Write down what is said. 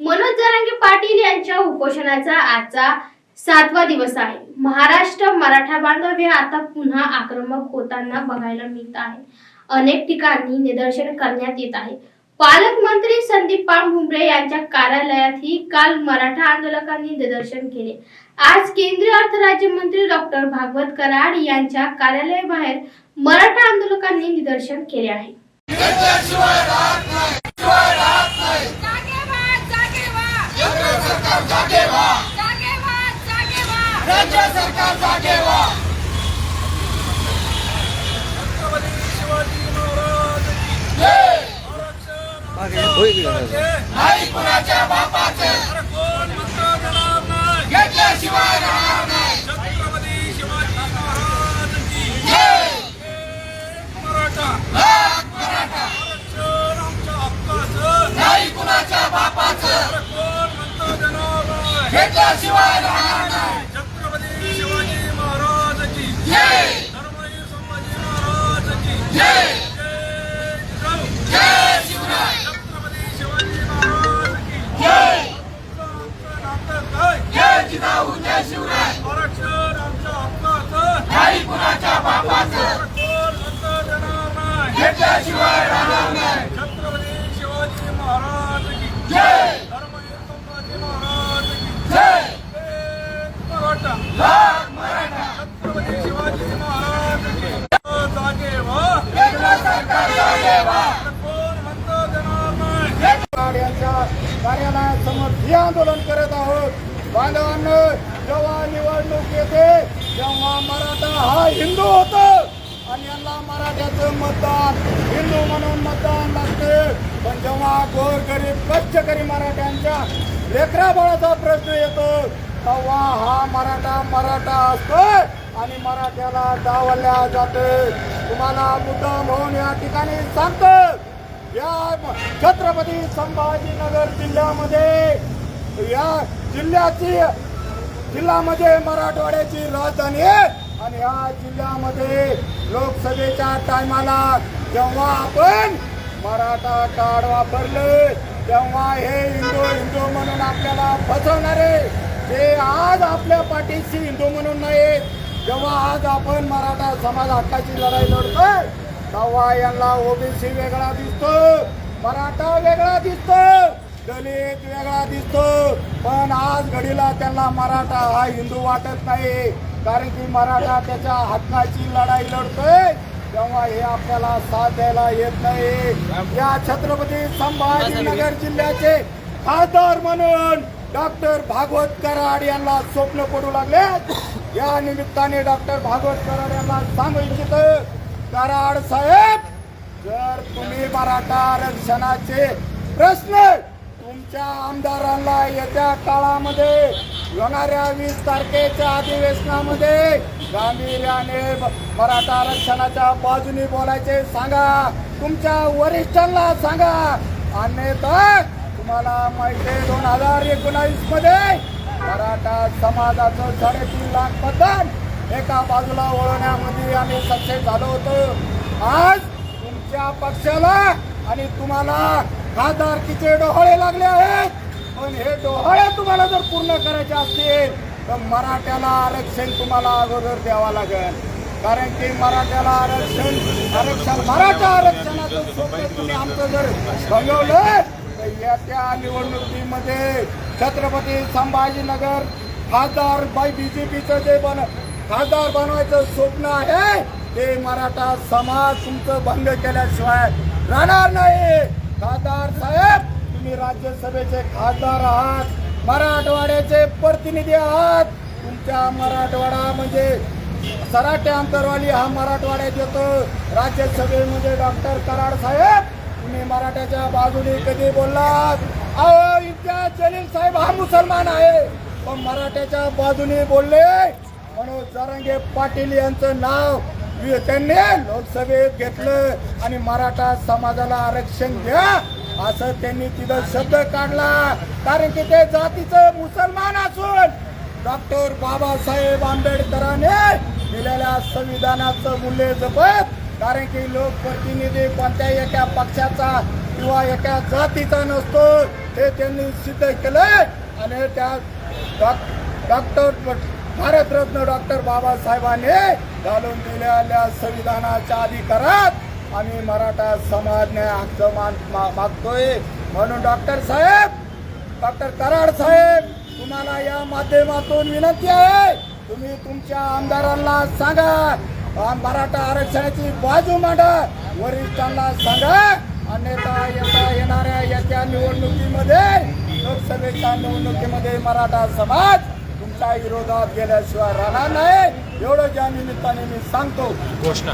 मनोज जरांगे पाटील यांच्या उपोषणाचा आजचा सातवा दिवस आहे. महाराष्ट्र मराठा बांधव हे आता पुन्हा आक्रमक होताना बघायला मिळत आहे. अनेक ठिकाणी निदर्शन करण्यात येत आहे. पालकमंत्री संदीप पानभुमरे यांच्या कार्यालयातही काल मराठा आंदोलकांनी निदर्शन केले. आज केंद्रीय अर्थ राज्यमंत्री डॉक्टर भागवत कराड यांच्या कार्यालयाबाहेर मराठा आंदोलकांनी निदर्शन केले आहे. जागेवा. जागेवा जागेवा. जागेवा. राज्य सरकार जागे व्हा नाही कुणाच्या बापाचे. घेतल्याशिवाय राहणार नाही जय लाख मराठा नाही कुणाच्या बापाचं घेतल्याशिवाय राहणार नाही. छत्रपती शिवाजी महाराज की जय. धर्मवीर संभाजी महाराज की जय. जय. जय शिवराय. छत्रपती शिवाजी महाराज की जय. आमचं नातं काय? जय जिजाऊ जय शिवराय आरक्षण आमच्या हक्काचं नाही कुणाच्या बापाचं कोण मत देणार नाही घेतल्याशिवाय राहणार नाही छत्रपती शिवाजी महाराज की जय धर्मवीर संभाजी महाराज की जय एक मराठा. लाख मराठा. छत्रपती शिवाजी महाराज की जागे केंद्र सरकार जागे कोण देणार नाही यांच्या कार्यालयासमोर हे आंदोलन करत आहोत. बांधवांनो जेव्हा निवडणूक येते तेव्हा मराठा हा हिंदू होतो. आणि यांना मराठ्याचं मतदान हिंदू म्हणून मतदान लागते. पण जेव्हा गोरगरीब कष्टकरी मराठ्यांच्या लेकरा बाळाचा प्रश्न येतो तेव्हा हा मराठा मराठा असतो आणि मराठ्याला डावल्या जाते. तुम्हाला मुद्दाम होऊन या ठिकाणी सांगतो. या छत्रपती संभाजीनगर जिल्ह्यामध्ये या जिल्ह्याची जिल्ह्यामध्ये मराठवाड्याची राजधानी आहे. आणि या जिल्ह्यामध्ये लोकसभेच्या टायमाला जेव्हा आपण मराठा कार्ड वापरले तेव्हा हे हिंदू हिंदू म्हणून आपल्याला फसवणारे ते आज आपल्या पाठीशी हिंदू म्हणून नाही जेव्हा आज आपण मराठा समाज हक्काची लढाई लढतोय तेव्हा यांना ओबीसी वेगळा दिसतो मराठा वेगळा दिसतो दलित वेगळा दिसतो. पण आज घडीला त्यांना मराठा हा हिंदू वाटत नाही कारण की मराठा त्याच्या हक्काची लढाई लढतोय तेव्हा हे आपल्याला साथ द्यायला येत नाही. या छत्रपती संभाजीनगर जिल्ह्याचे खासदार म्हणून डॉक्टर भागवत कराड यांना स्वप्न पडू लागले. या निमित्ताने डॉक्टर भागवत कराड यांना सांगू इच्छित कराड साहेब जर तुम्ही मराठा आरक्षणाचे प्रश्न तुमच्या आमदारांना येत्या काळामध्ये येणाऱ्या वीस तारखेच्या अधिवेशनामध्ये गांभीर्याने मराठा आरक्षणाच्या बाजूने बोलायचे सांगा. तुमच्या वरिष्ठांना सांगा. अन्यथा तुम्हाला माहिती आहे दोन हजार एकोणावीसमध्ये मराठा समाजाचं साडेतीन लाख मतदान एका बाजूला वळवण्यामध्ये आम्ही सक्सेस झालो होतो. आज तुमच्या पक्षाला आणि तुम्हाला खासदारकीचे डोहाळे लागले आहेत? पण हे डोहाळे तुम्हाला जर पूर्ण करायचे असतील तर मराठ्याला आरक्षण तुम्हाला अगोदर द्यावा लागेल. कारण की मराठ्याला आरक्षण आरक्षण मराठा आरक्षणाचं स्वप्न तुम्ही आमचं जर भंगवलं येत्या निवडणुकीमध्ये छत्रपती संभाजीनगर खासदार बाय बीजेपीचं जे बन खासदार बनवायचं स्वप्न आहे ते मराठा समाज तुमचं भंग केल्याशिवाय राहणार नाही. खासदार साहेब तुम्ही राज्यसभेचे खासदार आहात मराठवाड्याचे प्रतिनिधी आहात. तुमच्या मराठवाडा म्हणजे सराटे अंतरवाली हा मराठवाड्यात येतो राज्यसभेमध्ये डॉक्टर कराड साहेब तुम्ही मराठ्याच्या बाजूने कधी बोललात? अहो इम्तियाज जलील साहेब हा मुसलमान आहे. पण मराठ्याच्या बाजूने बोलले. म्हणून जरांगे पाटील यांचं नाव त्यांनी लोकसभेत घेतलं आणि मराठा समाजाला आरक्षण द्या असं त्यांनी तिथं शब्द काढला. कारण की ते जातीचं मुसलमान असून डॉक्टर बाबासाहेब आंबेडकरांनी दिलेल्या संविधानाचं मूल्य जपत कारण की लोकप्रतिनिधी कोणत्याही एका पक्षाचा किंवा एका जातीचा नसतो. हे त्यांनी सिद्ध केलंय आणि त्या डॉक्टर भारतरत्न डॉक्टर बाबासाहेबांनी घालून दिलेल्या संविधानाच्या अधिकारात आम्ही मराठा समाजने हक्क मान- मा- मागतोय. म्हणून डॉक्टर साहेब डॉक्टर कराड साहेब तुम्हाला या माध्यमातून विनंती आहे. तुम्ही तुमच्या आमदारांना सांगा. मराठा आरक्षणाची बाजू मांडा वरिष्ठांना सांगा अन्यथा येता येणाऱ्या येत्या निवडणुकीमध्ये लोकसभेच्या निवडणुकीमध्ये मराठा समाज तुमच्या विरोधात गेल्याशिवाय राहणार नाही एवढं ज्या निमित्ताने मी सांगतो घोषणा!